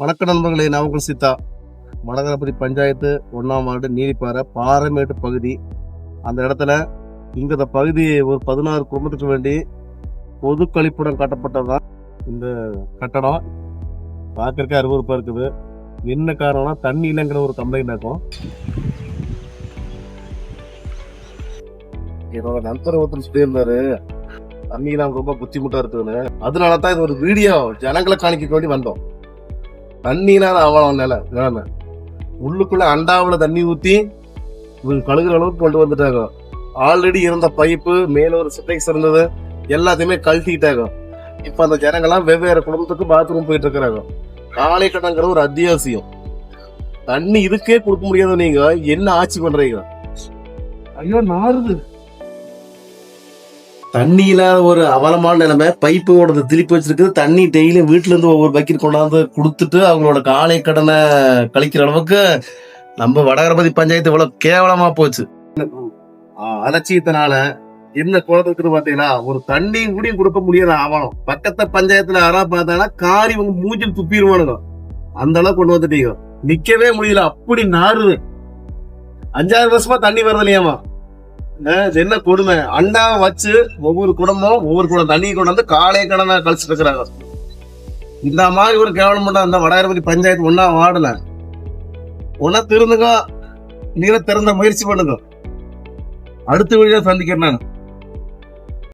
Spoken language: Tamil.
வணக்க நண்பர்களே நான் உங்கள் சீதா வடகரப்பதி பஞ்சாயத்து ஒன்றாம் வார்டு நீதிப்பாறை பாறைமேட்டு பகுதி. அந்த இடத்துல இங்கே இந்த பகுதி ஒரு பதினாறு குடும்பத்துக்கு வேண்டி பொது கழிப்பிடம் கட்டப்பட்டதுதான் இந்த கட்டடம். பார்க்கறக்கே அருவருப்பா இருக்குது. என்ன காரணம்னா தண்ணி இல்லைங்கிற ஒரு கம்ப்ளைண்ட் இருக்கும். என்னோட நண்பர் ஒருத்தர் சொல்லியிருந்தாரு தண்ணி தான் ரொம்ப புத்திமுட்டா இருக்குதுன்னு அதனால தான் இது ஒரு வீடியோ ஜனங்களை காணிக்க வேண்டி வந்தோம். தண்ணினா அவ்வளோ நிலை நிலைமை. உள்ளுக்குள்ளே அண்டாவில் தண்ணி ஊற்றி இவங்க கழுகுற அளவுக்கு கொண்டு வந்துட்டாங்க. ஆல்ரெடி இருந்த பைப்பு மேல ஒரு சிட்டைக்ஸ் இருந்தது எல்லாத்தையுமே கழட்டிக்கிட்டாங்க இப்போ அந்த ஜனங்கள்லாம் வெவ்வேறு குடும்பத்துக்கு பாத்ரூம் போயிட்டு இருக்கிறாங்க. காலை கடங்கிறது ஒரு அத்தியாவசியம். தண்ணி இதுக்கே கொடுக்க முடியாத நீங்க என்ன ஆட்சி பண்றீங்க? ஐயோ நாறுது. தண்ணி இல்லாத ஒரு அவலமான நிலைமை. பைப்போட திருப்பி வச்சிருக்குது தண்ணி டெய்லியும் வீட்டுல இருந்து ஒவ்வொரு பக்கெட் கொண்டாந்து கொடுத்துட்டு அவங்களோட காலை கடனை கழிக்கிற அளவுக்கு நம்ம வடகரபதி பஞ்சாயத்து இவ்வளவு கேவலமா போச்சு. அலட்சியத்தினால என்ன குழந்தைக்குன்னு பாத்தீங்கன்னா ஒரு தண்ணி கூட கொடுக்க முடியாத ஆவணம். பக்கத்து பஞ்சாயத்துல யாரா பார்த்தாங்கன்னா காரி இவங்க மூஞ்சில் துப்பிடுவானுங்க. அந்த அளவுக்கு கொண்டு வந்துட்டீங்க. நிக்கவே முடியல. அப்படி நாறுது. அஞ்சாறு வருஷமா தண்ணி வரது இல்லையாமா இது என்ன கொடுமை? அண்ணா வச்சு ஒவ்வொரு குடும்பம் ஒவ்வொரு குடம் தண்ணி கொண்டு வந்து காலை கடனை கழிச்சிட்டு இருக்கிறாங்க. இந்த மாதிரி ஒரு கேவலம் பண்ண அந்த வடகரபதி பஞ்சாயத்து ஒன்னா வாடல ஒன்னா திருந்துங்க நீங்களே திறந்த முயற்சி பண்ணுங்க. அடுத்த வீடியோ சந்திக்கிறேன் நான்.